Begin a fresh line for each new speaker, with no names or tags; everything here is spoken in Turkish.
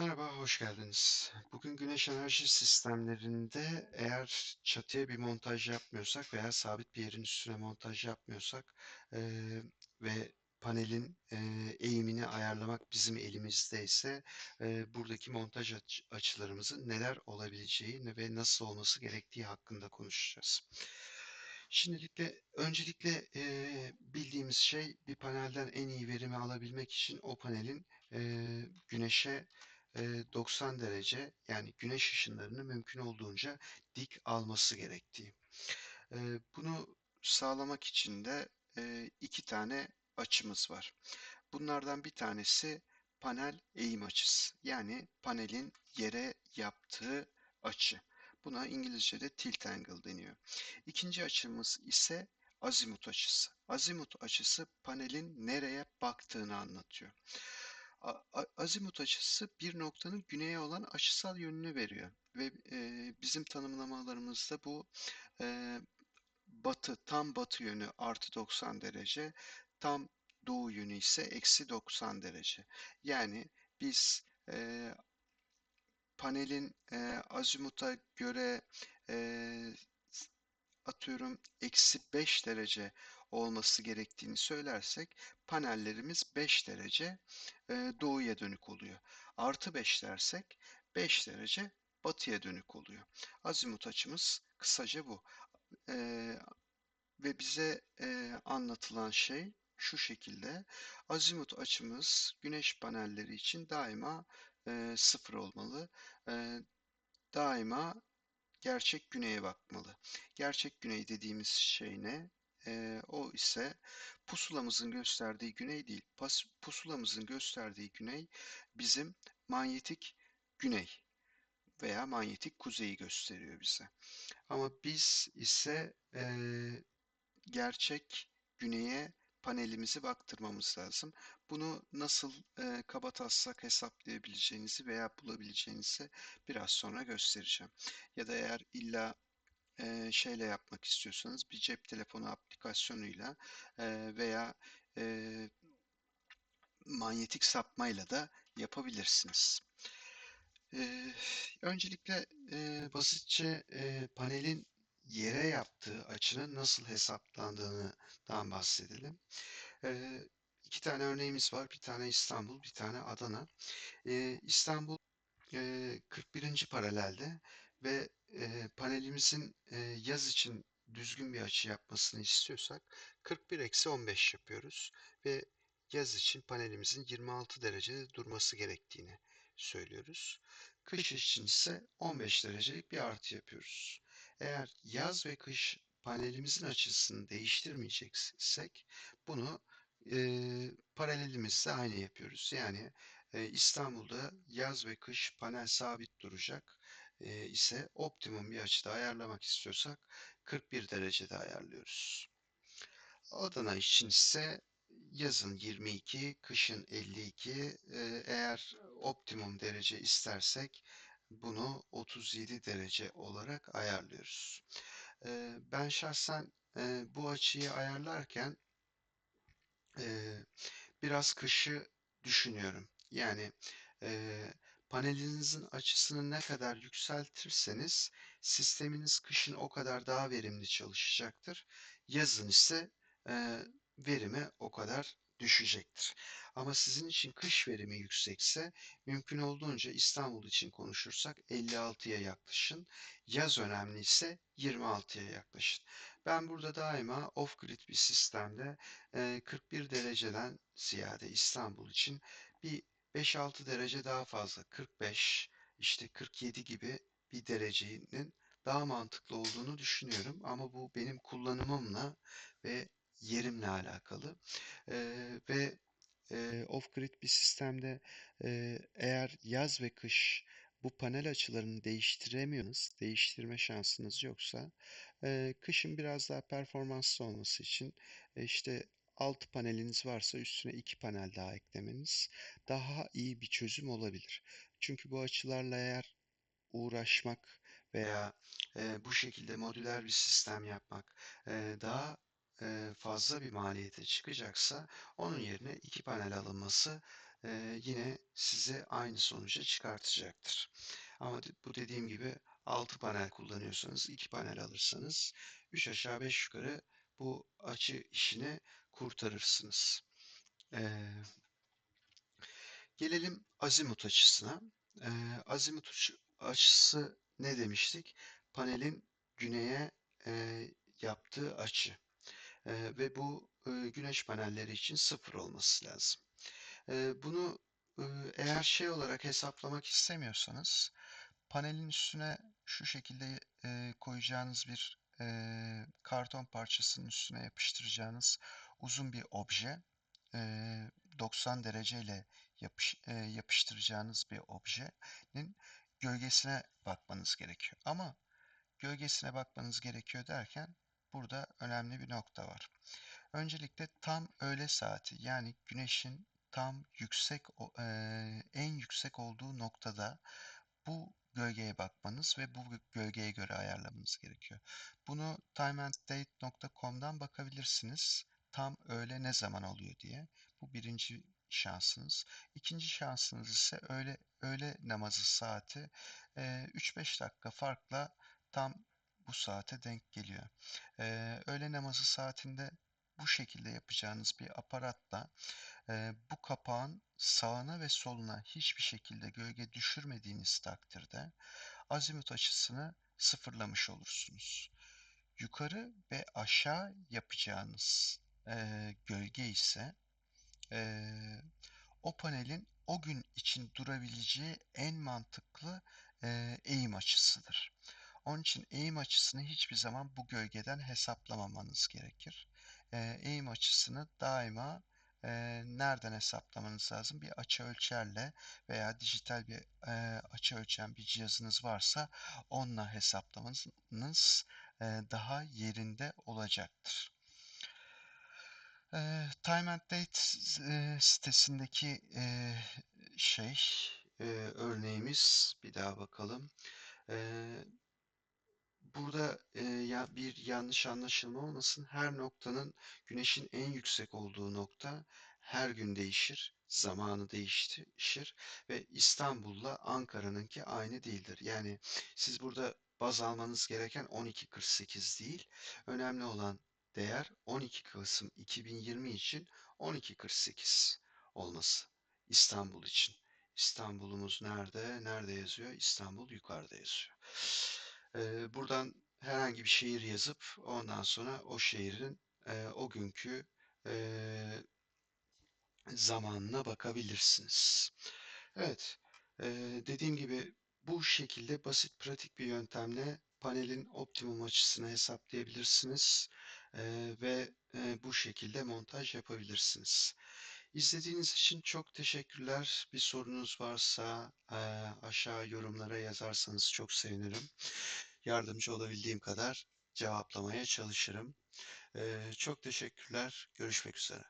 Merhaba, hoş geldiniz. Bugün güneş enerji sistemlerinde eğer çatıya bir montaj yapmıyorsak veya sabit bir yerin üstüne montaj yapmıyorsak eee, ve panelin eee, eğimini ayarlamak bizim elimizdeyse eee, buradaki montaj aç- açılarımızın neler olabileceği ve nasıl olması gerektiği hakkında konuşacağız. Şimdilikle öncelikle eee, bildiğimiz şey bir panelden en iyi verimi alabilmek için o panelin eee, güneşe e, 90 derece yani güneş ışınlarını mümkün olduğunca dik alması gerektiği. Bunu sağlamak için de iki tane açımız var. Bunlardan bir tanesi panel eğim açısı. Yani panelin yere yaptığı açı. Buna İngilizce'de tilt angle deniyor. İkinci açımız ise azimut açısı. Azimut açısı panelin nereye baktığını anlatıyor. Azimut açısı bir noktanın güneye olan açısal yönünü veriyor ve e, bizim tanımlamalarımızda bu e, batı tam batı yönü artı 90 derece tam doğu yönü ise eksi 90 derece. Yani biz e, panelin e, azimuta göre e, atıyorum eksi 5 derece olması gerektiğini söylersek panellerimiz 5 derece e, doğuya dönük oluyor. Artı 5 dersek 5 derece batıya dönük oluyor. Azimut açımız kısaca bu. E, ve bize e, anlatılan şey şu şekilde. Azimut açımız güneş panelleri için daima e, sıfır olmalı. E, daima gerçek güneye bakmalı. Gerçek güney dediğimiz şey ne? E, o ise pusulamızın gösterdiği güney değil. Pas, pusulamızın gösterdiği güney bizim manyetik güney veya manyetik kuzeyi gösteriyor bize. Ama biz ise e, gerçek güneye panelimizi baktırmamız lazım. Bunu nasıl e, kabataslak hesaplayabileceğinizi veya bulabileceğinizi biraz sonra göstereceğim. Ya da eğer illa e, şeyle yapmak istiyorsanız bir cep telefonu aplikasyonuyla e, veya e, manyetik sapmayla da yapabilirsiniz. E, öncelikle e, basitçe e, panelin yere yaptığı açının nasıl hesaplandığından bahsedelim. E, iki tane örneğimiz var. Bir tane İstanbul, bir tane Adana. E, İstanbul e, 41. paralelde ve e, panelimizin e, yaz için düzgün bir açı yapmasını istiyorsak 41-15 yapıyoruz ve yaz için panelimizin 26 derecede durması gerektiğini söylüyoruz. Kış için ise 15 derecelik bir artı yapıyoruz. Eğer yaz ve kış panelimizin açısını değiştirmeyeceksek bunu e, paralelimizde aynı yapıyoruz. Yani e, İstanbul'da yaz ve kış panel sabit duracak e, ise optimum bir açıda ayarlamak istiyorsak 41 derecede ayarlıyoruz. Adana için ise yazın 22, kışın 52. E, eğer optimum derece istersek bunu 37 derece olarak ayarlıyoruz. Ben şahsen bu açıyı ayarlarken biraz kışı düşünüyorum. Yani panelinizin açısını ne kadar yükseltirseniz sisteminiz kışın o kadar daha verimli çalışacaktır. Yazın ise e, verimi o kadar düşecektir. Ama sizin için kış verimi yüksekse mümkün olduğunca İstanbul için konuşursak 56'ya yaklaşın. Yaz önemli ise 26'ya yaklaşın. Ben burada daima off-grid bir sistemde 41 dereceden ziyade İstanbul için bir 5-6 derece daha fazla 45 işte 47 gibi bir derecenin daha mantıklı olduğunu düşünüyorum. Ama bu benim kullanımımla ve yerimle alakalı. Ee, ve e, off-grid bir sistemde e, eğer yaz ve kış bu panel açılarını değiştiremiyorsanız, değiştirme şansınız yoksa e, kışın biraz daha performanslı olması için e, işte 6 paneliniz varsa üstüne 2 panel daha eklemeniz daha iyi bir çözüm olabilir. Çünkü bu açılarla eğer uğraşmak veya e, bu şekilde modüler bir sistem yapmak e, daha e, fazla bir maliyete çıkacaksa onun yerine iki panel alınması yine sizi aynı sonuca çıkartacaktır. Ama bu dediğim gibi 6 panel kullanıyorsanız 2 panel alırsanız 3 aşağı 5 yukarı bu açı işini kurtarırsınız. Eee Gelelim azimut açısına. Eee, azimut açısı ne demiştik? Panelin güneye, eee, yaptığı açı, ve bu, güneş panelleri için 0 olması lazım. Bunu, eğer şey olarak hesaplamak istemiyorsanız panelin üstüne şu şekilde, koyacağınız bir, karton parçasının üstüne yapıştıracağınız uzun bir obje, eee, 90 dereceyle yapış yapıştıracağınız bir objenin gölgesine bakmanız gerekiyor. Ama gölgesine bakmanız gerekiyor derken burada önemli bir nokta var. Öncelikle tam öğle saati yani güneşin tam yüksek eee, en yüksek olduğu noktada bu gölgeye bakmanız ve bu gölgeye göre ayarlamanız gerekiyor. Bunu timeanddate.com'dan bakabilirsiniz. Tam öğle ne zaman oluyor diye. Bu birinci şansınız. İkinci şansınız ise öğle öğle namazı saati eee, 3-5 dakika farkla tam bu saate denk geliyor. Eee, öğle namazı saatinde bu şekilde yapacağınız bir aparatla eee, bu kapağın sağına ve soluna hiçbir şekilde gölge düşürmediğiniz takdirde azimut açısını sıfırlamış olursunuz. Yukarı ve aşağı yapacağınız eee, gölge ise eee, o panelin o gün için durabileceği en mantıklı eee, eğim açısıdır. Onun için eğim açısını hiçbir zaman bu gölgeden hesaplamamanız gerekir. Eee, eğim açısını daima eee, nereden hesaplamanız lazım? Bir açı ölçerle veya dijital bir eee, açı ölçen bir cihazınız varsa onunla hesaplamanız eee, daha yerinde olacaktır. Eee, Time and Date eee, sitesindeki eee, şey eee, örneğimiz bir daha bakalım. Eee, burada eee, ya bir yanlış anlaşılma olmasın. Her noktanın güneşin en yüksek olduğu nokta her gün değişir, zamanı değişir ve İstanbul'la Ankara'nınki aynı değildir. Yani siz burada baz almanız gereken 12.48 değil. Önemli olan değer 12 Kasım 2020 için 12.48 olması İstanbul için. İstanbul'umuz nerede? Nerede yazıyor? İstanbul yukarıda yazıyor. Ee, buradan herhangi bir şehir yazıp ondan sonra o şehrin e, o günkü e, zamanına bakabilirsiniz. Evet, e, dediğim gibi bu şekilde basit pratik bir yöntemle panelin optimum açısını hesaplayabilirsiniz e, ve e, bu şekilde montaj yapabilirsiniz. İzlediğiniz için çok teşekkürler. Bir sorunuz varsa aşağı yorumlara yazarsanız çok sevinirim. Yardımcı olabildiğim kadar cevaplamaya çalışırım. Çok teşekkürler. Görüşmek üzere.